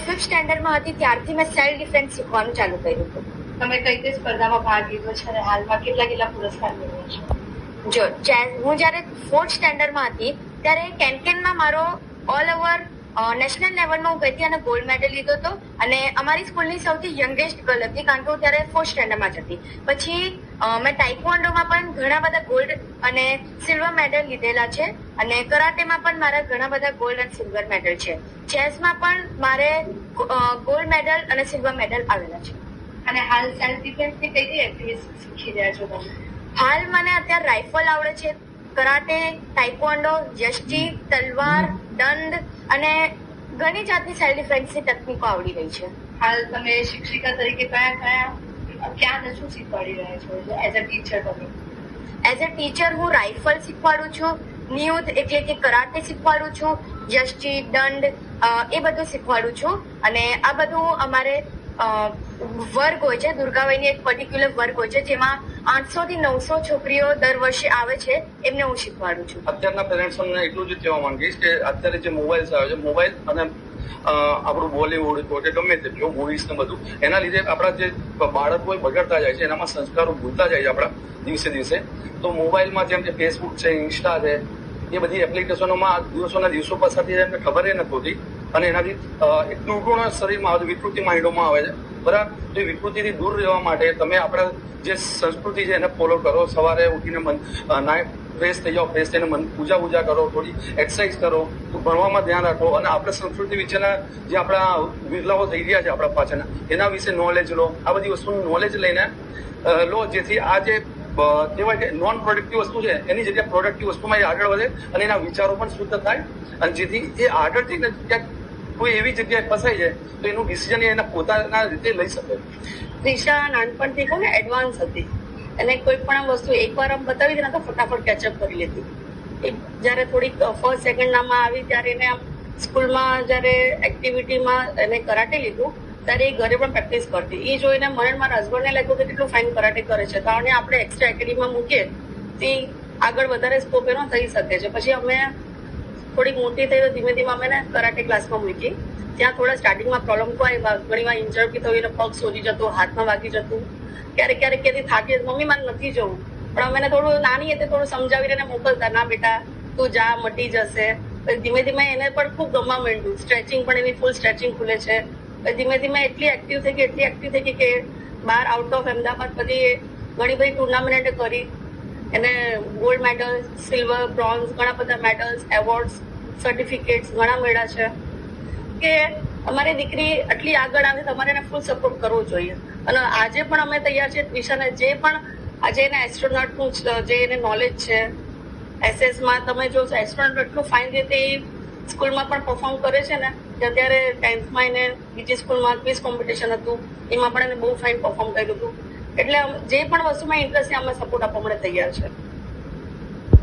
સ્ટેન્ડર્ડમાં હતી ત્યારથી મેં સેલ્ફ ડિફેન્સ શીખવાનું ચાલુ કર્યું હતું. તમે કઈ કઈ સ્પર્ધામાં ભાગ લીધો છે અને હાલમાં કેટલા કેટલા પુરસ્કાર મેળવ્યા છે? જો ચેસ હું જ્યારે ફોર્થ સ્ટેન્ડર્ડમાં હતી ત્યારે કેનકેનમાં મારો ઓલ ઓવર નેશનલ લેવલમાં હું ગઈ હતી અને ગોલ્ડ મેડલ લીધો હતો. અને અમારી સ્કૂલની સૌથી યંગેસ્ટ ગર્લ હતી કારણ કે હું ત્યારે ફોર્થ સ્ટેન્ડર્ડમાં જ હતી. પછી મેં ટાઇકવોન્ડોમાં પણ ઘણા બધા ગોલ્ડ અને સિલ્વર મેડલ લીધેલા છે અને કરાટેમાં પણ મારા ઘણા બધા ગોલ્ડ અને સિલ્વર મેડલ છે. ચેસમાં પણ મારે ગોલ્ડ મેડલ અને સિલ્વર મેડલ આવેલા છે. અને હાલ સેલ્ફ ડિફેન્સની કઈ કઈ એક્ટિવિટી શીખી રહ્યા છો તમે? હાલ મને અત્યારે રાઇફલ આવડે છે કરાટે ટાઇકવોન્ડો જસ્ટી તલવાર દંડ અને ઘણી જાતની સેલ્ફ ડિફેન્સની તકનીકો આવડી રહી છે. હાલ તમે શિક્ષિકા તરીકે કયા કયા ક્યાં શું શીખવાડી રહ્યા છો? એઝ અ ટીચર તમે. એઝ અ ટીચર હું રાઇફલ શીખવાડું છું નિયુદ્ધ એટલે કે કરાટે શીખવાડું છું યષ્ટી દંડ એ બધું શીખવાડું છું. અને આ બધું અમારે વર્ગ હોય છે દુર્ગાબાઈની એક પર્ટિક્યુલર વર્ગ હોય છે જેમાં આઠસો થી નવસો છોકરીઓ દર વર્ષે આવે છે એમને હું શીખવાડું છું. અત્યારના પેરેન્ટ્સ એટલું જ કહેવા માંગીશ કે અત્યારે જે મોબાઈલ્સ આવે છે મોબાઈલ અને આપણું બોલીવુડ તો કે ગમે તે મૂવીઝ ને બધું. એના લીધે આપણા જે બાળકો બગડતા જાય છે, એનામાં સંસ્કારો ભૂલતા જાય છે આપણા દિવસે દિવસે. તો મોબાઈલમાં જેમ કે ફેસબુક છે ઇન્સ્ટા છે, એ બધી એપ્લિકેશનોમાં દિવસોના દિવસો પસાર એમને ખબર એ નથી હોતી. અને એનાથી એટલું પણ શરીરમાં આવે વિકૃતિ માઇન્ડોમાં આવે છે. બરાબર? એ વિકૃતિથી દૂર રહેવા માટે તમે આપણા જે સંસ્કૃતિ છે એને ફોલો કરો. સવારે ઉઠીને નાય ફ્રેશ થઈ જાઓ, ફ્રેશ થઈને મન પૂજા પૂજા કરો, થોડી એક્સરસાઇઝ કરો ભણવામાં ધ્યાન રાખો અને આપણે સંસ્કૃતિ વિશેના જે આપણા વિરલાઓ થઈ ગયા છે આપણા પાછળના, એના વિશે નોલેજ લો. આ બધી વસ્તુનું નોલેજ લઈને લો, જેથી આ જે કહેવાય કે નોન પ્રોડક્ટિવ વસ્તુ છે, એની જગ્યાએ પ્રોડક્ટિવ વસ્તુમાં એ આગળ વધે અને એના વિચારો પણ શુદ્ધ થાય અને જેથી એ આગળ જઈને ક્યાંક કોઈ એવી જગ્યાએ ફસાઈ જાય, તો એનું ડિસિઝન એના પોતાના રીતે લઈ શકે. દિશા નાનપણથી કોને એડવાન્સ હતી? એને કોઈ પણ વસ્તુ એકવાર આમ બતાવી દે ને તો ફટાફટ કેચઅપ કરી લેતી. એ જ્યારે થોડીક ફર્સ્ટ સેકન્ડનામાં આવી ત્યારે એને આમ સ્કૂલમાં જ્યારે એક્ટિવિટીમાં એને કરાટે લીધું, ત્યારે એ ઘરે પણ પ્રેક્ટિસ કરતી. એ જોઈને મને મારા હસબન્ડને લાગ્યું કે કેટલું ફાઇન કરાટે કરે છે. કારણ આપણે એક્સ્ટ્રા એકેડમીમાં મૂકીએ, તે આગળ વધારે સ્કોપ એનો થઈ શકે છે. પછી અમે થોડીક મોટી થઈ તો ધીમે ધીમે અમે કરાટે ક્લાસમાં મૂકી. ત્યાં થોડા સ્ટાર્ટિંગમાં પ્રોબ્લેમ તો આવ્યા. ઘણી વાર ઇન્જર બી થયું, એનો પગ સોજી જતો, હાથમાં વાગી જતું. ક્યારેક ક્યારેક ક્યાંથી થાકી મમ્મી, મારે નથી જવું. પણ અમે થોડું નાની હતી, થોડું સમજાવીને મોકલતા, ના બેટા, તું જા, મટી જશે. ધીમે ધીમે એને પણ ખૂબ ગમવા માંડ્યું. સ્ટ્રેચિંગ પણ એની ફૂલ સ્ટ્રેચિંગ ખુલે છે. ધીમે ધીમે એટલી એક્ટિવ થઈ ગઈ, એટલી એક્ટિવ થઈ ગઈ કે બહાર આઉટ ઓફ અમદાવાદ બધી ઘણી બધી ટુર્નામેન્ટ કરી. એને ગોલ્ડ મેડલ સિલ્વર બ્રોન્ઝ ઘણા બધા મેડલ્સ એવોર્ડ્સ સર્ટિફિકેટ્સ ઘણા મળ્યા છે. કે અમારી દીકરી આટલી આગળ આવે તમારે એને ફૂલ સપોર્ટ કરવો જોઈએ. અને આજે પણ અમે તૈયાર છીએ વિશાને જે પણ આજે એને એસ્ટ્રોનોટનું જે એને નોલેજ છે એસએસમાં તમે જો એસ્ટ્રોનોટ એટલું ફાઇન રીતે એ સ્કૂલમાં પણ પરફોર્મ કરે છે ને અત્યારે ટેન્થમાં એને બીજી સ્કૂલમાં ક્વિઝ કોમ્પિટિશન હતું, એમાં પણ એને બહુ ફાઇન પરફોર્મ કર્યું હતું. એટલે જે પણ વસ્તુમાં ઇન્ટરેસ્ટ છે, અમે સપોર્ટ આપવા માટે તૈયાર છે.